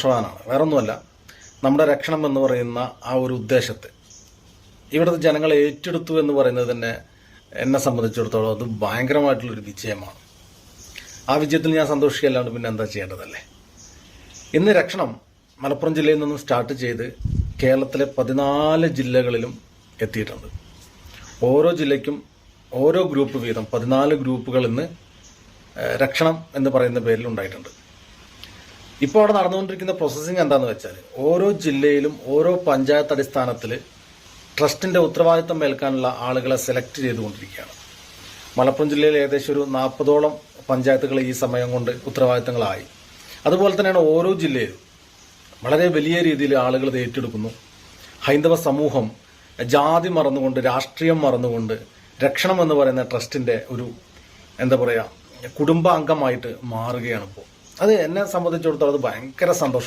സന്തോഷവാനാണ് വേറൊന്നുമല്ല നമ്മുടെ രക്ഷണം എന്ന് പറയുന്ന ആ ഒരു ഉദ്ദേശത്തെ. ഇവിടുത്തെ ജനങ്ങൾ ഏറ്റെടുത്തു എന്ന് പറയുന്നത് തന്നെ എന്നെ സംബന്ധിച്ചിടത്തോളം അത് ഭയങ്കരമായിട്ടുള്ളൊരു വിജയമാണ്. ആ വിജയത്തിൽ ഞാൻ സന്തോഷിക്കല്ലാണ്ട് പിന്നെ എന്താ ചെയ്യേണ്ടതല്ലേ? ഇന്ന് രക്ഷണം മലപ്പുറം ജില്ലയിൽ നിന്നും സ്റ്റാർട്ട് ചെയ്ത് കേരളത്തിലെ പതിനാല് ജില്ലകളിലും എത്തിയിട്ടുണ്ട്. ഓരോ ജില്ലയ്ക്കും ഓരോ ഗ്രൂപ്പ് വീതം പതിനാല് ഗ്രൂപ്പുകൾ ഇന്ന് രക്ഷണം എന്ന് പറയുന്ന പേരിൽ ഉണ്ടായിട്ടുണ്ട്. ഇപ്പോൾ അവിടെ നടന്നുകൊണ്ടിരിക്കുന്ന പ്രോസസ്സിംഗ് എന്താണെന്ന് വെച്ചാൽ ഓരോ ജില്ലയിലും ഓരോ പഞ്ചായത്ത് അടിസ്ഥാനത്തിൽ ട്രസ്റ്റിന്റെ ഉത്തരവാദിത്തം ഏൽക്കാനുള്ള ആളുകളെ സെലക്ട് ചെയ്തുകൊണ്ടിരിക്കുകയാണ്. മലപ്പുറം ജില്ലയിൽ ഏകദേശം ഒരു നാൽപ്പതോളം പഞ്ചായത്തുകൾ ഈ സമയം കൊണ്ട് ഉത്തരവാദിത്തങ്ങളായി. അതുപോലെ തന്നെയാണ് ഓരോ ജില്ലയിലും വളരെ വലിയ രീതിയിൽ ആളുകൾ ഏറ്റെടുക്കുന്നു. ഹൈന്ദവ സമൂഹം ജാതി മറന്നുകൊണ്ട് രാഷ്ട്രീയം മറന്നുകൊണ്ട് രക്ഷണം എന്ന് പറയുന്ന ട്രസ്റ്റിന്റെ ഒരു എന്താ പറയുക കുടുംബാംഗമായിട്ട് മാറുകയാണ് ഇപ്പോൾ അത് എന്നെ സംബന്ധിച്ചിടത്തോളം അത് ഭയങ്കര സന്തോഷം.